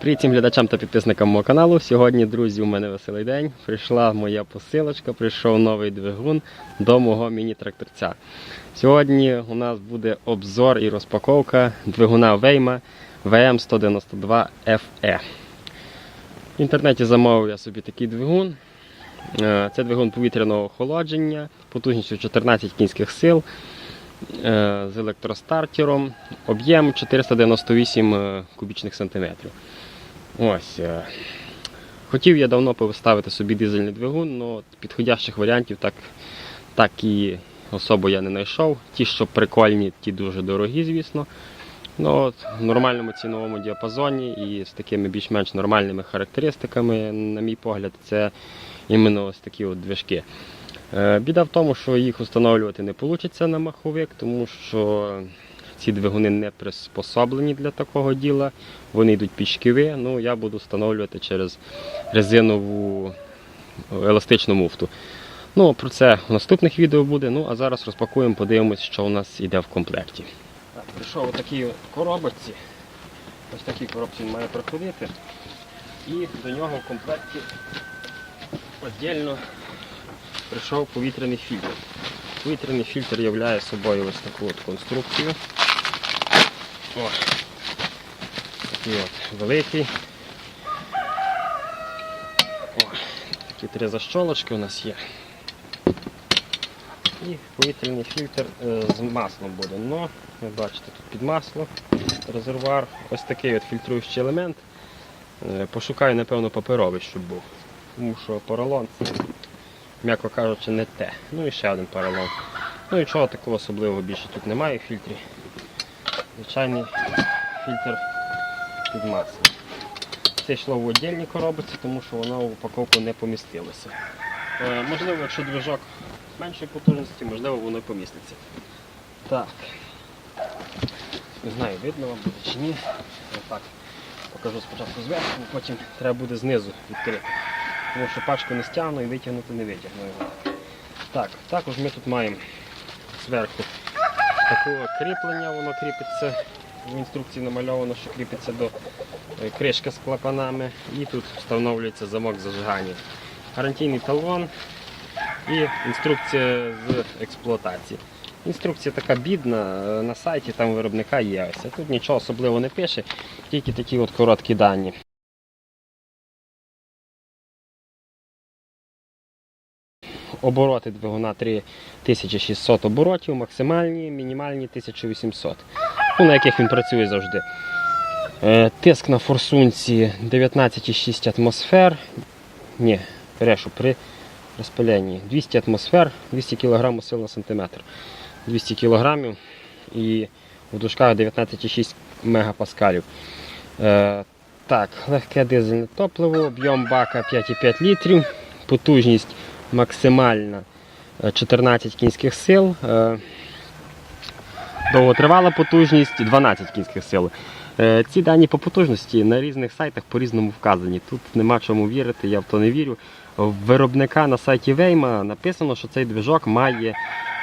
Привіт всім глядачам та підписникам мого каналу. Сьогодні, друзі, у мене веселий день. Прийшла моя посилочка, прийшов новий двигун до мого міні-тракторця. Сьогодні у нас буде обзор і розпаковка двигуна Вейма VM192FE. В інтернеті замовив я собі такий двигун. Е, Це двигун повітряного охолодження, потужністю 14 кінських сил е, з електростартером, об'єм 498 е, кубічних сантиметрів. Ось. е, Хотів я давно поставити собі дизельний двигун, але підходящих варіантів так, так і особо я не знайшов. Ті, що прикольні, ті дуже дорогі, звісно. Ну, от, в нормальному ціновому діапазоні і з такими більш-менш нормальними характеристиками, на мій погляд, це іменно ось такі от движки. Е, Біда в тому, що їх встановлювати не вийде на маховик, тому що ці двигуни не приспособлені для такого діла. Вони йдуть під шківи. Ну, я буду встановлювати через резинову еластичну муфту. Ну, про це в наступних відео буде. Ну, а зараз розпакуємо, подивимось, що у нас йде в комплекті. Так, прийшов отакий от коробочці. Ось такій коробці він має проходити. І до нього в комплекті віддільно прийшов повітряний фільтр. Повітряний фільтр являє собою ось таку от конструкцію. О, такий от великий. О, такі три защолочки у нас є. І повітряний фільтр е, з маслом буде. Но, ви бачите, тут під масло, резервуар, ось такий от фільтруючий елемент. Е, Пошукаю, напевно, паперовий, щоб був. Тому що поролон це, м'яко кажучи, не те. Ну і ще один поролон. Ну нічого такого особливого більше тут немає в фільтрі. Звичайний фільтр під масло. Це йшло в віддільній коробці, тому що воно в упаковку не помістилося. Е, можливо, якщо движок меншої потужності, можливо, воно і поміститься. Так. Не знаю, видно вам буде чи ні. Отак. Покажу спочатку зверху, потім треба буде знизу відкрити. Тому що пачку не стягну і витягнути не витягну його. Так, також ми тут маємо зверху такого кріплення, воно кріпиться. В інструкції намальовано, що кріпиться до е, кришки з клапанами і тут встановлюється замок зажигання. Гарантійний талон і інструкція з експлуатації. Інструкція така бідна, е, на сайті там виробника є. Ось. Тут нічого особливого не пише, тільки такі от короткі дані. Обороти двигуна 3600 оборотів, максимальні, мінімальні 1800, ну, на яких він працює завжди. Е, Тиск на форсунці 19,6 атмосфер. Ні, брешу, при розпиленні 200 атмосфер, 200 кг сил на сантиметр. 200 кг і в дужках 19,6 мегапаскалів. Е, так, легке дизельне топливо, об'єм бака 5,5 літрів, потужність максимальна е, 14 кінських сил. Е, довготривала потужність 12 кінських сил. Е, Ці дані по потужності на різних сайтах по-різному вказані. Тут нема чому вірити, я в то не вірю. В виробника на сайті Вейма написано, що цей движок має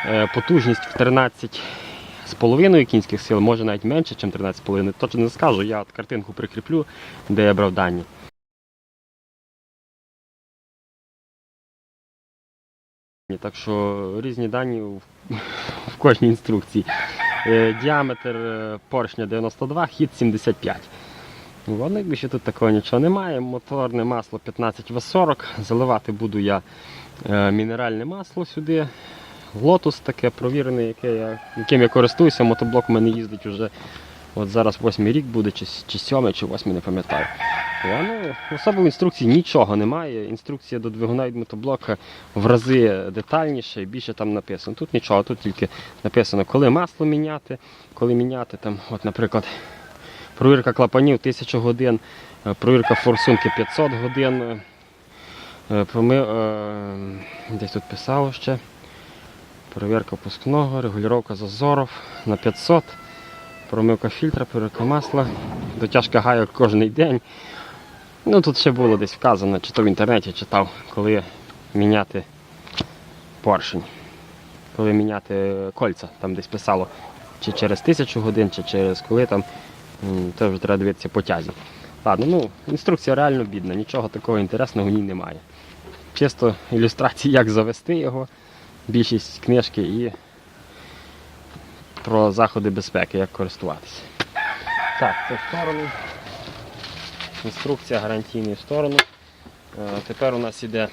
е, потужність в 13,5 кінських сил, може навіть менше, ніж 13,5. Точно не скажу, я картинку прикріплю, де я брав дані. Так що різні дані в, в кожній інструкції. Е, Діаметр е, поршня 92, хід 75. Воно більше тут такого нічого немає. Моторне масло 15В40. Заливати буду я е, мінеральне масло сюди. Лотус таке провірене, яке я, яким я користуюся. Мотоблок у мене їздить вже от зараз восьмий рік буде, чи, чи сьомий, чи восьмий, не пам'ятаю. Воно особливо інструкції нічого немає. Інструкція до двигуна від мотоблока в рази детальніше і більше там написано. Тут нічого, тут тільки написано, коли масло міняти, коли міняти там, от, наприклад, провірка клапанів 1000 годин, е, провірка форсунки 500 годин. е, е, е, Десь тут писало ще. Перевірка пускного, регулювання зазорів на 500, промивка фільтра, перевірка масла, дотяжка гайок кожен день. Ну тут ще було десь вказано, чи то в інтернеті читав, коли міняти поршень, коли міняти кольця, там десь писало, чи через тисячу годин, чи через коли там, це вже треба дивитися по тязі. Ладно, ну, інструкція реально бідна, нічого такого інтересного в ній немає. Чисто ілюстрації, як завести його, більшість книжки і про заходи безпеки, як користуватися. Так, це в сторону. Інструкція гарантійна в сторону. Е, Тепер у нас іде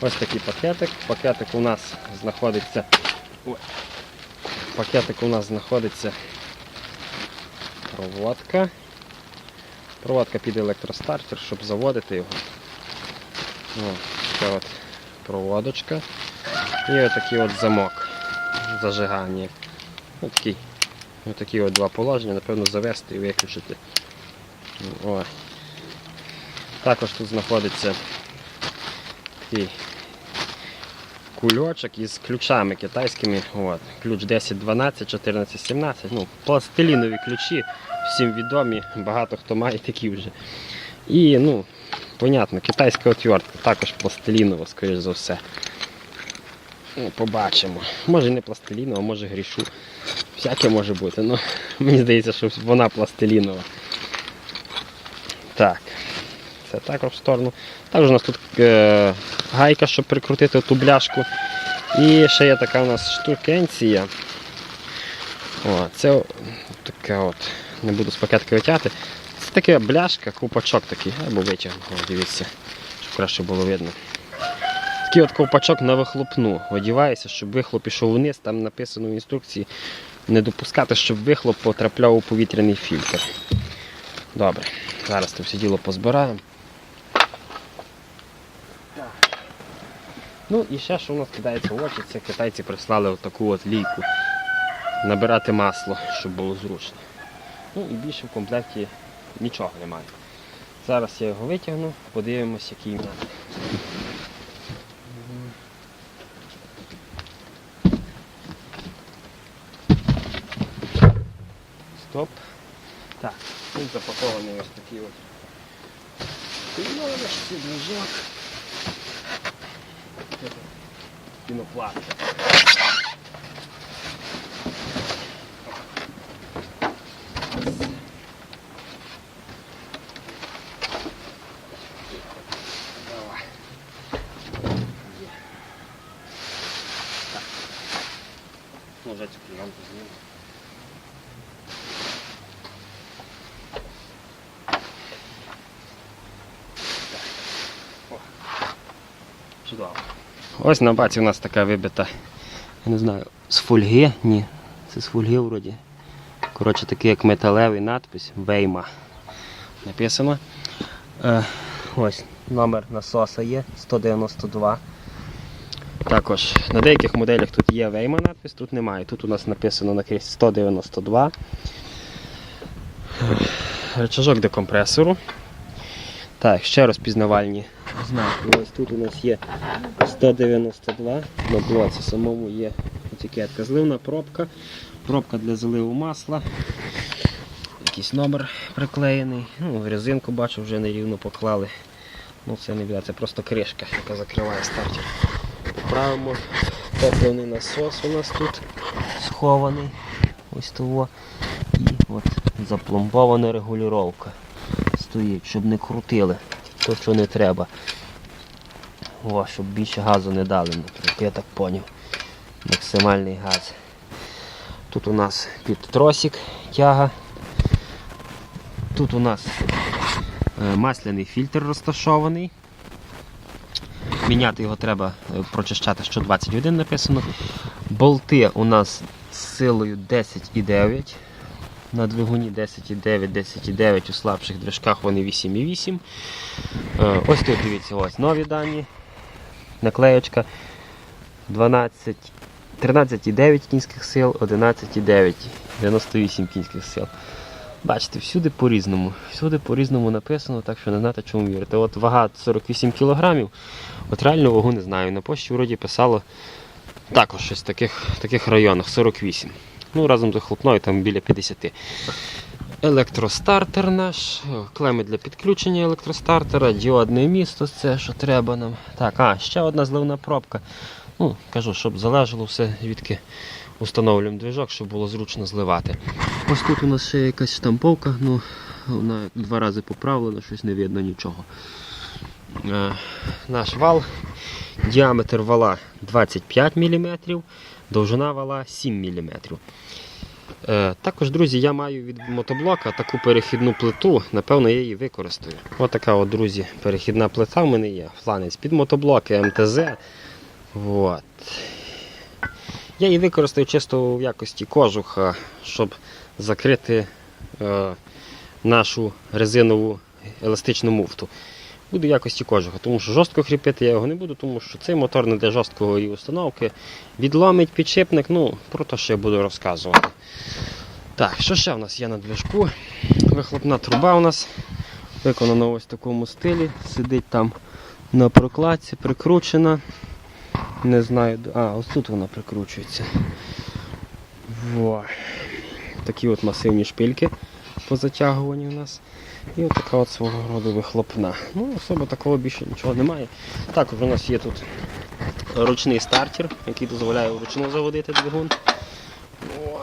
ось такий пакетик. Пакетик у нас знаходиться. Пакетик у нас знаходиться проводка. Проводка під електростартер, щоб заводити його. О, це от проводочка. І отакий от замок зажигання. Отакий. Отакі от два положення, напевно, завести і виключити. О. Також тут знаходиться такий кульочок із ключами китайськими. От. Ключ 10, 12, 14, 17. Ну, пластилінові ключі, всім відомі, багато хто має такі вже. І, ну, понятно, китайська отвертка, також пластилінова, скоріш за все. Ну, побачимо. Може не пластилінова, може грішу. Всяке може бути, ну мені здається, що вона пластилінова. Так. Це також в сторону. Також у нас тут е, гайка, щоб прикрутити ту бляшку. І ще є така у нас штукенція. О, це така от, не буду з пакетки витягти. Це така бляшка, ковпачок такий, або витягну, дивіться, щоб краще було видно. Такий от ковпачок на вихлопну. Одівається, щоб вихлоп пішов вниз, там написано в інструкції не допускати, щоб вихлоп потрапляв у повітряний фільтр. Добре, зараз це все діло позбираємо. Ну і ще що у нас кидається в очі, це китайці прислали отаку от лійку. Набирати масло, щоб було зручно. Ну і більше в комплекті нічого немає. Зараз я його витягну, подивимось, який. Стоп. Так, тут запакований ось такий от піноночці, движок. Пінопласт. Чудово. Ось на баці у нас така вибита, я не знаю, з фольги? Ні, це з фольги вроді. Коротше, такий як металевий надпис Вейма. Написано. Е, ось номер насоса є 192. Також на деяких моделях тут є Вейма надпис, тут немає. Тут у нас написано на крізь 192. Речажок декомпресору. Так, ще розпізнавальні знаки. Ось тут у нас є 192. На блоці самому є етикетка. Зливна пробка, пробка для заливу масла. Якийсь номер приклеєний. Ну, резинку бачу, вже нерівно поклали. Ну це не біда, це просто кришка, яка закриває стартер. Правимо топливний насос у нас тут схований. Ось того. І от запломбована регулювання стоїть, щоб не крутили то, що не треба. О, щоб більше газу не дали, я так поняв. Максимальний газ. Тут у нас під тросик тяга. Тут у нас е, масляний фільтр розташований. Міняти його треба е, прочищати, що 20 годин написано. Болти у нас з силою 10,9. На двигуні 10,9, 10,9 у слабших движках вони 8,8. Е, Ось тут дивіться, ось нові дані. Наклеєчка 12, 13,9 кінських сил, 11,9, 98 кінських сил. Бачите, всюди по-різному. Всюди по-різному написано, так що не знати, чому вірити. От вага 48 кг, от реальну вагу не знаю. На пошті вроді писало також щось в таких, таких районах 48. Ну, разом з хлопною там біля 50. Електростартер наш, клеми для підключення електростартера, діодне місто, це що треба нам. Так, а, ще одна зливна пробка. Ну, кажу, щоб залежало все, звідки установлюємо движок, щоб було зручно зливати. Ось тут у нас ще якась штамповка, ну вона два рази поправлена, щось не видно нічого. Е, Наш вал, діаметр вала 25 мм, довжина вала 7 мм. Е, Також, друзі, я маю від мотоблока таку перехідну плиту, напевно, я її використаю. Ось така, от, друзі, перехідна плита в мене є. Фланець під мотоблоки МТЗ. От. Я її використаю чисто в якості кожуха, щоб закрити е, нашу резинову еластичну муфту. Буду в якості кожуха, тому що жорстко кріпити я його не буду, тому що цей мотор не для жорсткої установки. Відломить підшипник, ну, про те, що я буду розказувати. Так, що ще в нас є на движку? Вихлопна труба у нас виконана ось в такому стилі. Сидить там на прокладці, прикручена. Не знаю, а, ось тут вона прикручується. Во. Такі от масивні шпильки по затягуванню у нас. І от така от свого роду вихлопна. Ну, особо такого більше нічого немає. Також у нас є тут ручний стартер, який дозволяє вручну заводити двигун. О.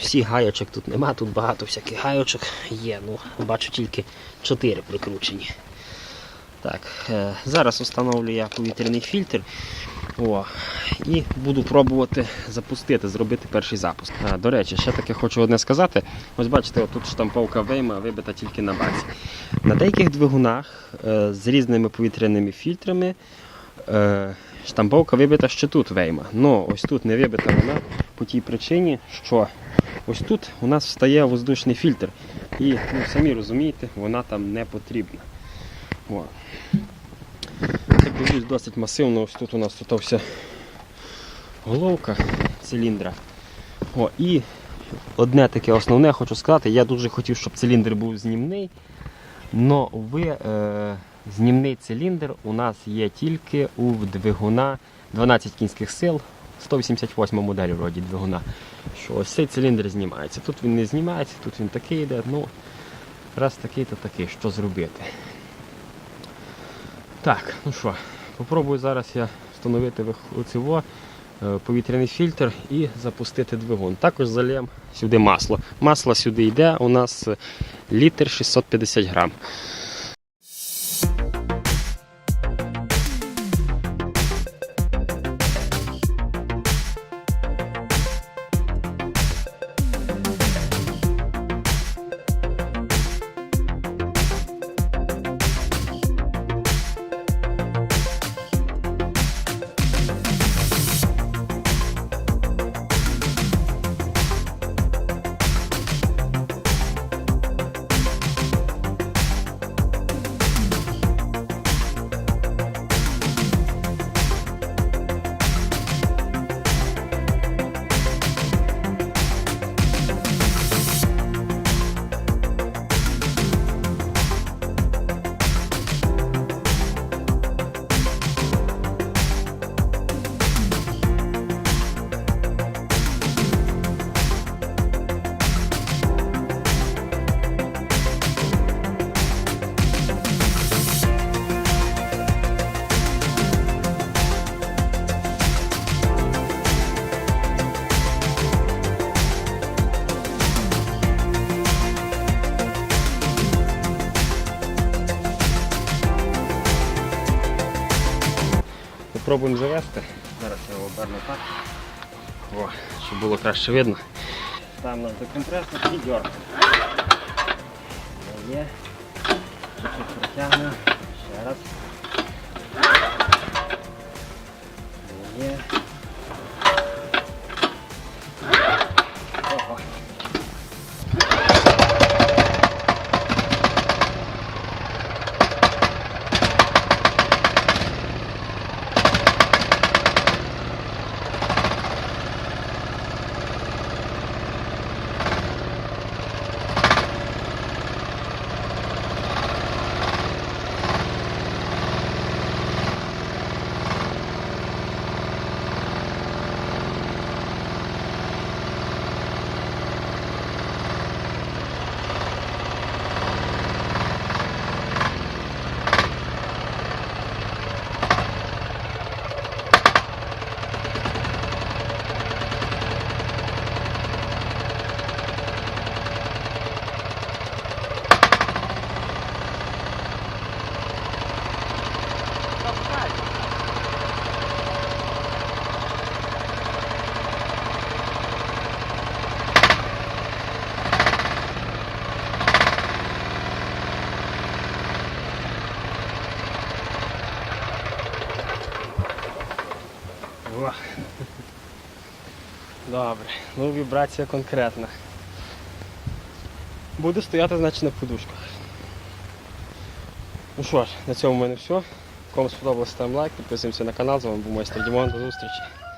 Всіх гаячок тут нема, тут багато всяких гаючок є. Ну, бачу тільки 4 прикручені. Так, е, зараз встановлю я повітряний фільтр. О, і буду пробувати запустити, зробити перший запуск. А, до речі, ще таке хочу одне сказати. Ось бачите, тут штамповка вийма вибита тільки на базі. На деяких двигунах е, з різними повітряними фільтрами е, штамповка вибита ще тут вейма. Ну, ось тут не вибита вона по тій причині, що ось тут у нас встає воздушний фільтр. І ну, самі розумієте, вона там не потрібна. О. Дивлюсь досить масивно. Ось тут у нас тут вся головка циліндра. О, і одне таке основне хочу сказати, я дуже хотів, щоб циліндр був знімний. Но ви, е, знімний циліндр у нас є тільки у двигуна 12 кінських сил, 188 модель вроді двигуна. Що ось цей циліндр знімається. Тут він не знімається, тут він такий йде. Ну, раз такий, то такий. Що зробити? Так, ну що, попробую зараз я встановити оцього, е, повітряний фільтр і запустити двигун. Також заліємо сюди масло. Масло сюди йде у нас е, літр 650 грам. Попробуємо завести. Зараз я його оберну так. О, щоб було краще видно. Там на декомпресор і дьорк. Є. Чуть-чуть протягну. Ще раз. Добре, ну вібрація конкретна. Буде стояти, значить, на подушках. Ну що ж, на цьому в мене все. Кому сподобалось, ставимо лайк, підписуємося на канал. З вами був майстер Дімон. До зустрічі.